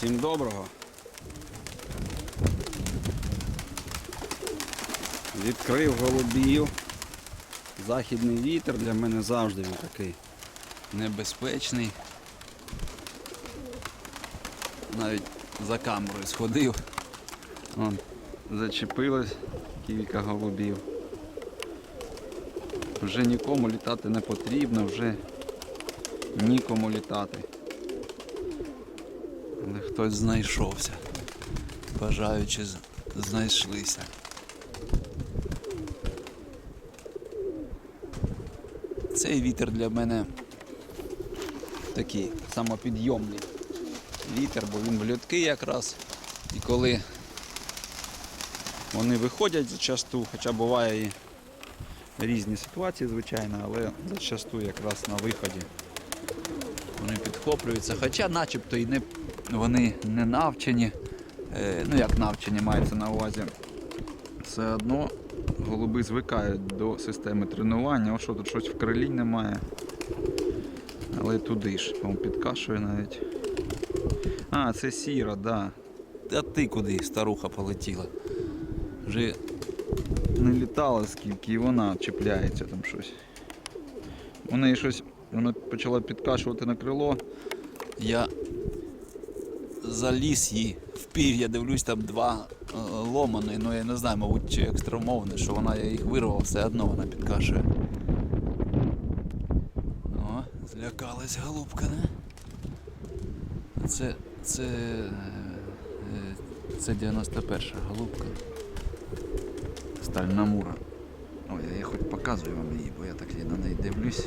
Всім доброго. Відкрив голубів. Західний вітер для мене завжди він такий небезпечний. Навіть за камерою сходив. Вон, зачепилось кілька голубів. Вже нікому літати не потрібно, вже нікому літати. Але хтось знайшовся. Бажаючи знайшлися. Цей вітер для мене такий самопідйомний вітер, бо він влюдкий якраз. І коли вони виходять зачасту, хоча буває і різні ситуації, звичайно, але зачасту якраз на виході вони підхоплюються. Хоча начебто і не, вони не навчені, е, ну як навчені мається на увазі, все одно голуби звикають до системи тренування. О, що тут щось в крилі немає. Але туди ж, по підкашує навіть. А, це сіра, да. А ти куди, старуха полетіла? Вже не літала скільки, і вона чіпляється там щось. У неї щось, вона почала підкашувати на крило. Я заліз їй в пір'я, дивлюсь, там два е, ломані, ну я не знаю, мабуть, чи екстрамовне, що вона я їх вирвав, все одно вона підкашує. О, злякалась голубка, не? Це. це. е, е, Це 91-ша голубка. Стальна мура. Ой, я хоч показую вам її, бо я так на неї дивлюсь.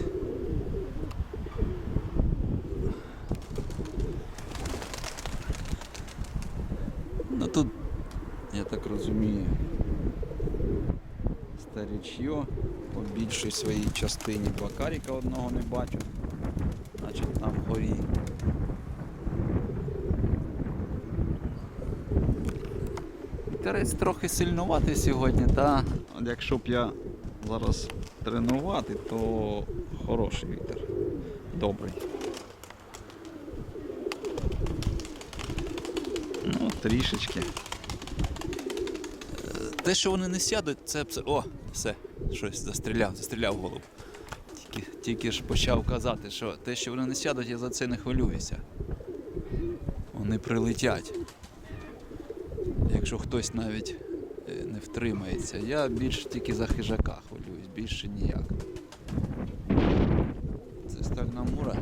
Ну тут, я так розумію, старічьо по більшій своїй частині бакаріка одного не бачу. Значить там горі. Вітерець трохи сильнуватий сьогодні, та от якщо б я зараз тренувати, то хороший вітер. Добрий. Ну, трішечки. Те, що вони не сядуть, це О, все, щось застріляв, застріляв голуб. Тільки, тільки ж почав казати, що те, що вони не сядуть, я за це не хвилююся. Вони прилетять. Якщо хтось навіть е, не втримається, я більше тільки за хижака хвилююсь, більше ніяк. Це стальна мура.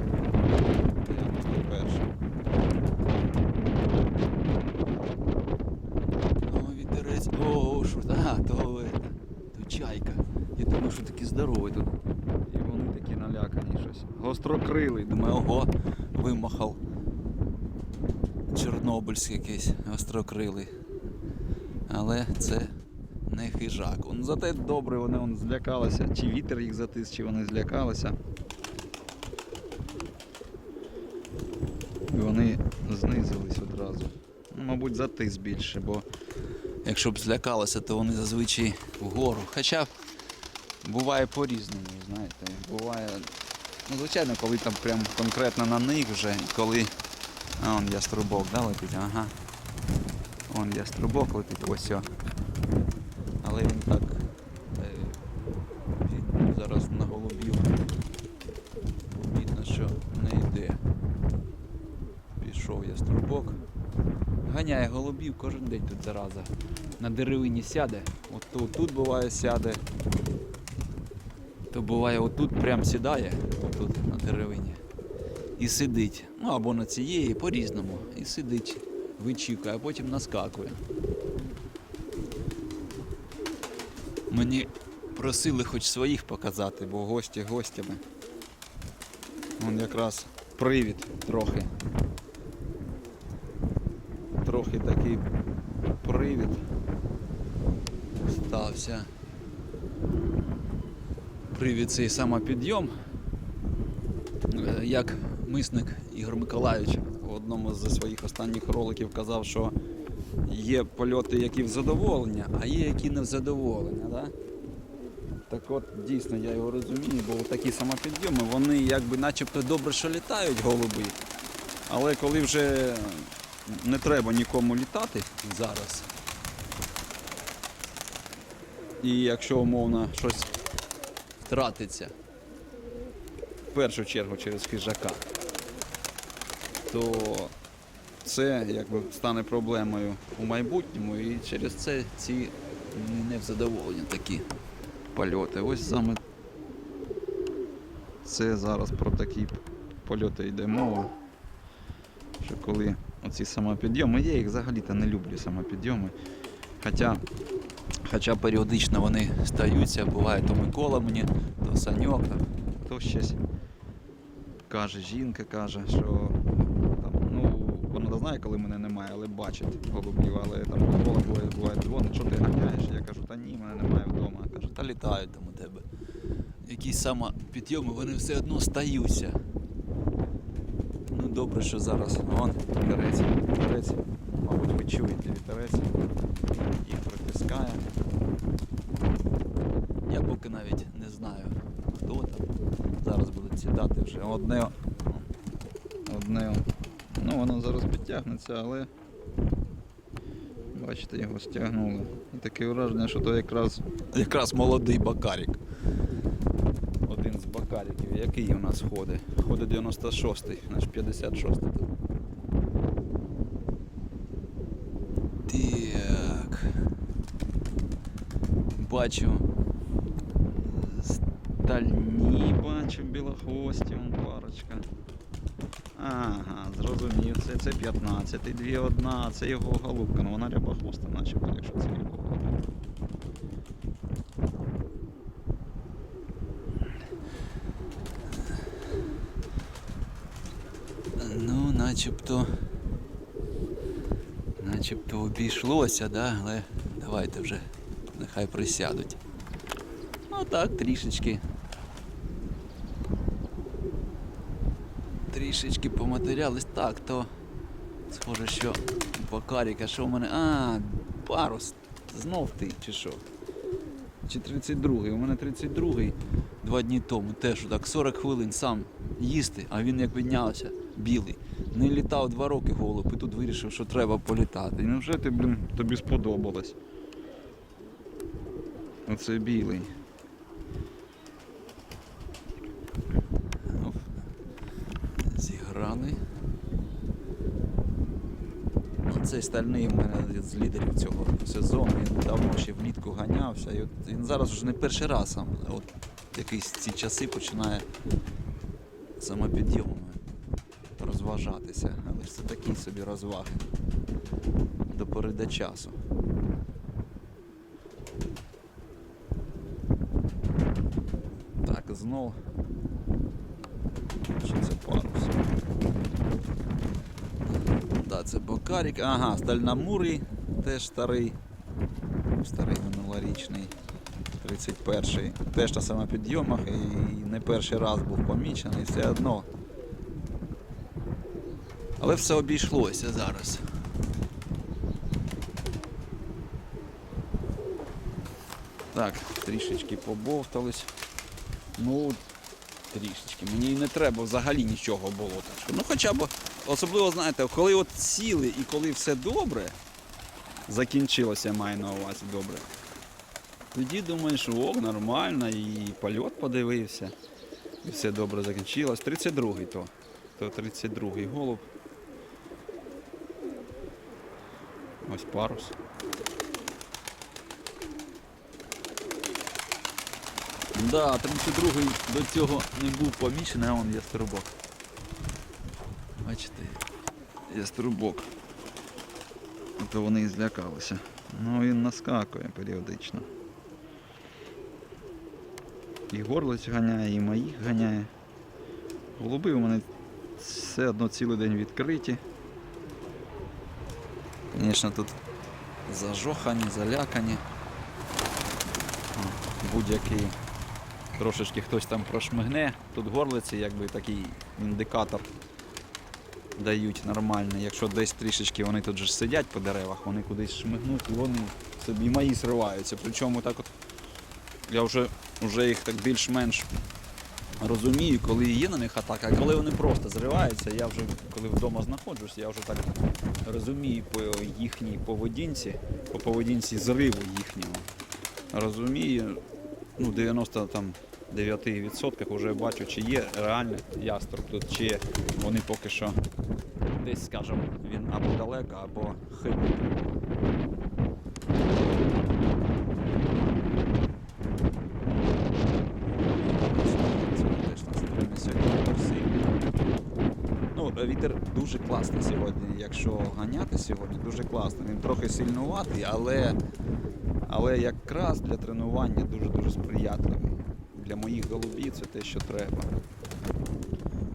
91. О, вітерець. О, що а, то, это, то чайка. Я думаю, що такий здоровий тут. І вони такі налякані щось. Гострокрилий. Думаю, ого, вимахав. Чорнобильський якийсь гострокрилий. Але це не хижак. Он, зате добре, вони он злякалися. Чи вітер їх затис, чи вони злякалися. І вони знизились одразу. Ну, мабуть, затис більше, бо якщо б злякалися, то вони зазвичай вгору. Хоча буває по-різному, знаєте. Буває. Ну, звичайно, коли там прям конкретно на них вже, коли. А, он яструбок, да, летить? Ага. Вон яструбок летить, ось. Але він так. е, зараз на голубів. Видно, що не йде. Пішов яструбок. Ганяє голубів кожен день тут зараза. На деревині сяде. От тут, тут буває сяде. То буває отут прям сідає, деревині. І сидить. Ну або на цієї, по-різному. І сидить, вичікує, а потім наскакує. Мені просили хоч своїх показати, бо гості гостями. Вон якраз привід трохи. Трохи такий привід стався. Привід цей самопідйом. Як мисник Ігор Миколаївич в одному з своїх останніх роликів казав, що є польоти, які в задоволення, а є які не в задоволення. Да? Так от дійсно я його розумію, бо такі самопідйоми, вони якби начебто добре, що літають голуби. Але коли вже не треба нікому літати зараз. І якщо умовно щось втратиться, в першу чергу через хижака, то це якби стане проблемою у майбутньому і через це ці невзадоволені такі польоти. Ось саме це зараз про такі польоти йде мова. Що коли оці самопідйоми, я їх взагалі-то не люблю самопідйоми. Хоча, хоча періодично вони стаються, буває то Микола мені, то Саньок, то, щось каже, жінка каже, що там, ну, вона знає, коли мене немає, але бачить голубів, але там Микола буває, дзвонить, що ти ганяєш? Я кажу, та ні, мене немає вдома. Каже, та літають там у тебе. Якісь самопідйоми, вони все одно стаються. Ну добре, що зараз вон вітерець, вітерець, мабуть, ви чуєте вітерець, їх притискає. Я поки навіть не знаю, хто там. Зараз будуть сідати вже одне. Одне. Ну воно зараз підтягнеться, але бачите, його стягнули. І таке враження, що то якраз якраз молодий бакарік. Один з бакаріків. Який у нас ходить? Ходить 96-й, наш 56-й. Так. Бачу. Стальні бачу білохвості, вон парочка. Ага, зрозумів, це, це 15, дві одна, це його голубка, ну вона рябохвоста начебто, якщо це його голубка. Ну, начебто. Начебто обійшлося, да? але давайте вже нехай присядуть. Ну так, трішечки. Трішечки поматерялись. Так, то схоже, що Бакаріка, що в мене. А, парус. Знов ти, чи що? Чи 32-й? У мене 32-й два дні тому теж так 40 хвилин сам їсти, а він як піднявся, білий. Не літав два роки голуб і тут вирішив, що треба політати. Ну вже ти, блін, тобі сподобалось. Оце білий. Ну, Зіграли. Ну, Цей стальний у мене з лідерів цього сезону. Він давно ще влітку ганявся. І от він зараз вже не перший раз сам. От якісь ці часи починає самопідйомами розважатися. Але ж це такі собі розваги до пори до часу. Так, знов. Чи це парус? Да, це Бокарік. Ага, Стальномурий теж старий. Старий минулорічний. 31-й. Теж на самопідйомах і не перший раз був помічений, все одно. Але все обійшлося зараз. Так, трішечки побовтались. Ну, трішечки. Мені і не треба взагалі нічого було. Так що, ну хоча б, особливо, знаєте, коли от сіли і коли все добре, закінчилося, маю на увазі добре. Тоді думаєш, о, нормально, і польот подивився. І все добре закінчилось. 32-й то. То 32-й голуб. Ось парус. Да, 32-й до цього не був помічений, а вон є струбок. Бачите, є струбок. То вони і злякалися. Ну він наскакує періодично. І горлиць ганяє, і моїх ганяє. Голуби у мене все одно цілий день відкриті. Звісно, тут зажохані, залякані. Будь-який трошечки хтось там прошмигне. Тут горлиці якби такий індикатор дають нормальний. Якщо десь трішечки вони тут же сидять по деревах, вони кудись шмигнуть і вони собі мої сриваються. Причому так от я вже, вже їх так більш-менш розумію, коли є на них атака, а коли вони просто зриваються, я вже коли вдома знаходжусь, я вже так розумію по їхній поведінці, по поведінці зриву їхнього. Розумію, ну 90 там 9% вже бачу, чи є реальний яструб тут, чи вони поки що десь, скажімо, він або далеко, або хибний. Ну, вітер дуже класний сьогодні. Якщо ганяти сьогодні, дуже класний. Він трохи сильнуватий, але, але якраз для тренування дуже-дуже сприятливий. Для моїх голубів це те, що треба.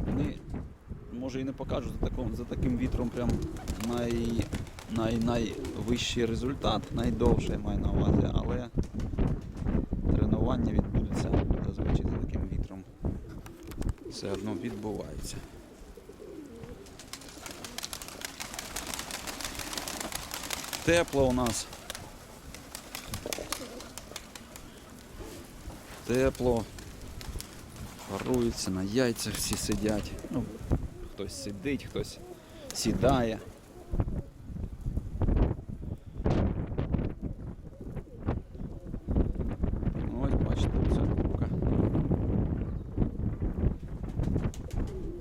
Вони, може і не покажуть за, таком, за таким вітром прям най, най, найвищий результат, найдовше я маю на увазі, але тренування відбудеться зазвичай за таким вітром. Все одно відбувається. Тепло у нас. Тепло. Паруються, на яйцях всі сидять. Ну, хтось сидить, хтось сідає. Ну, Ось бачите, ця рубка.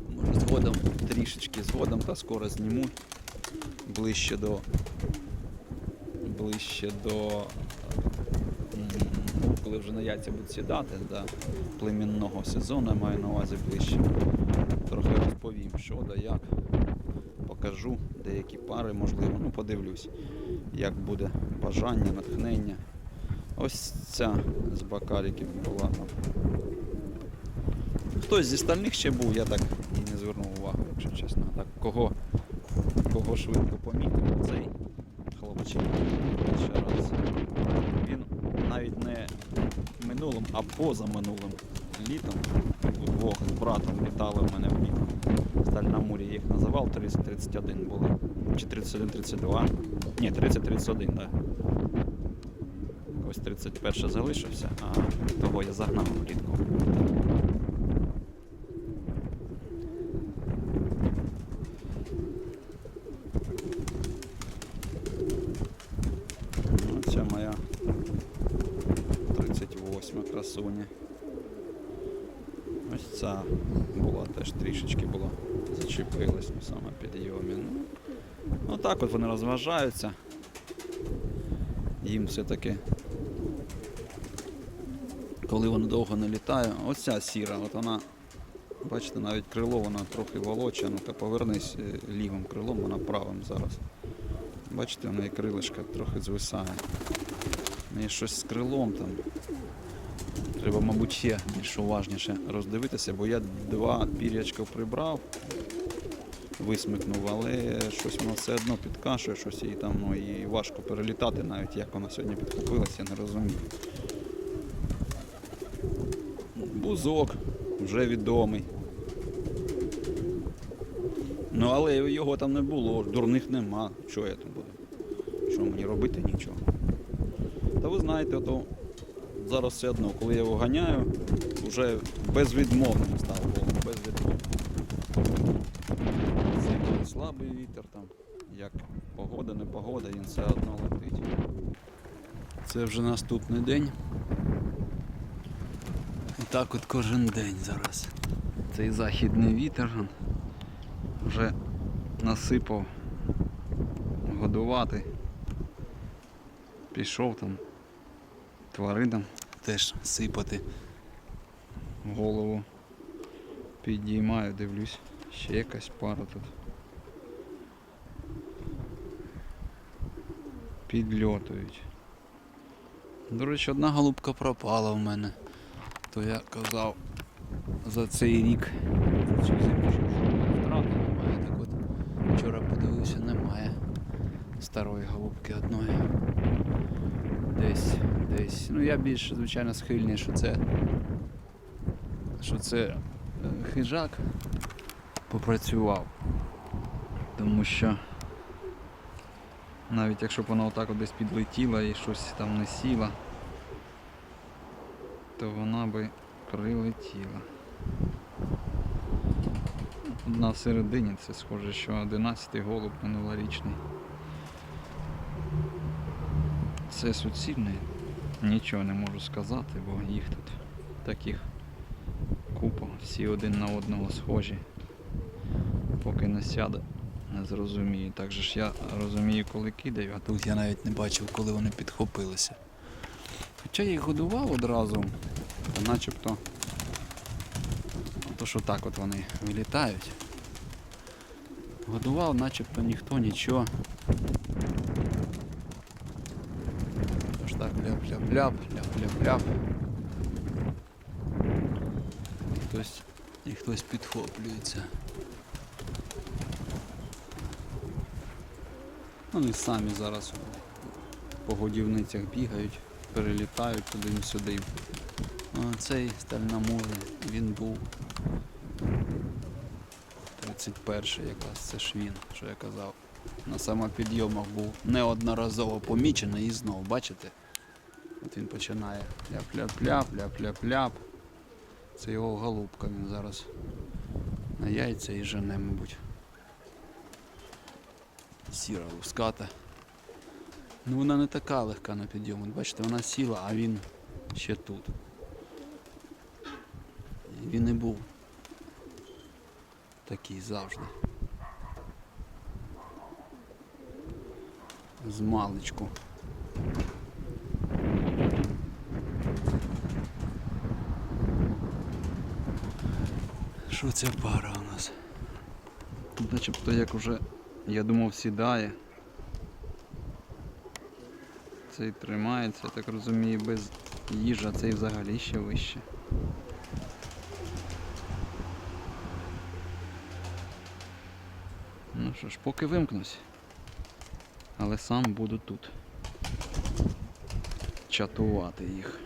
Може згодом трішечки згодом та скоро зніму ближче до ближче до коли вже на яйця будуть сідати до племінного сезону, я маю на увазі ближче. Трохи розповім, що да як. Покажу деякі пари, можливо, ну подивлюсь, як буде бажання, натхнення. Ось ця з бакаліків була. Хтось зі стальних ще був, я так і не звернув увагу, якщо чесно. Так, кого, кого швидко помітив, цей хлопчик ще раз. Він навіть не минулим, а позаминулим літом удвох з братом літали в мене в бік. Стальна мурі їх називав, 30-31 були. Чи 31-32. Ні, 30-31, так. Да. Ось 31 залишився, а того я загнав влітку. Ну, Це моя 38 красуня. Ось ця була теж трішечки була. Зачепилась ну, саме підйомі. Ну, отак от вони розважаються. Їм все-таки, коли воно довго не літає, ось ця сіра, от вона, бачите, навіть крило вона трохи волоче, ну-ка повернись е, лівим крилом, вона правим зараз. Бачите, в неї крилишка трохи звисає. В неї щось з крилом там. Треба, мабуть, ще більш уважніше роздивитися, бо я два пірячка прибрав, висмикнув, але щось воно все одно підкашує, щось їй там ну, і важко перелітати, навіть як вона сьогодні підкупилася, не розумію. Бузок вже відомий. Ну але його там не було, дурних нема. Що я там буду? Що мені робити нічого. Та ви знаєте, то зараз все одно, коли я його ганяю, вже безвідмовним став голом, безвідмовним. Це слабий вітер там, як погода, не погода, він все одно летить. Це вже наступний день. І так от кожен день зараз. Цей західний вітер вже насипав годувати. Пішов там тваринам теж сипати голову. Підіймаю, дивлюсь, ще якась пара тут. Підльотують. До речі, одна голубка пропала в мене. То я казав за цей рік. За цю немає. Так вчора подивився, немає старої голубки одної. Десь, десь. Ну я більш, звичайно, схильний, що це. Що це е, хижак попрацював. Тому що навіть якщо б вона отак от десь підлетіла і щось там не сіла, то вона би прилетіла. Одна всередині, це схоже, що 11-й голуб минулорічний. Це суцільний, нічого не можу сказати, бо їх тут таких купа, всі один на одного схожі. Поки не сяде, не зрозумію. Так же ж я розумію, коли кидаю, а тут я навіть не бачив, коли вони підхопилися. Хоча я їх годував одразу, то начебто. То що так от вони вилітають. Годував, начебто ніхто нічого. Тож так ляп-ляп-ляп, ляп-ляп-ляп. І хтось, і хтось підхоплюється. Вони самі зараз по годівницях бігають, перелітають туди-сюди. Цей стальноморий, він був 31-й якраз, це ж він, що я казав. На самопідйомах був неодноразово помічений і знов, бачите? От він починає ляп-ляп-ляп, ляп-ляп-ляп. Це його голубка, він зараз на яйця і жене, мабуть. Сіра луската. Ну вона не така легка на підйом. Бачите, вона сіла, а він ще тут. Він і був такий завжди. З маличку. Що ця пара у нас? Начебто як уже, я думав, сідає. Цей тримається, я так розумію, без їжі, а цей взагалі ще вище. Ну що ж, поки вимкнусь. Але сам буду тут. Чатувати їх.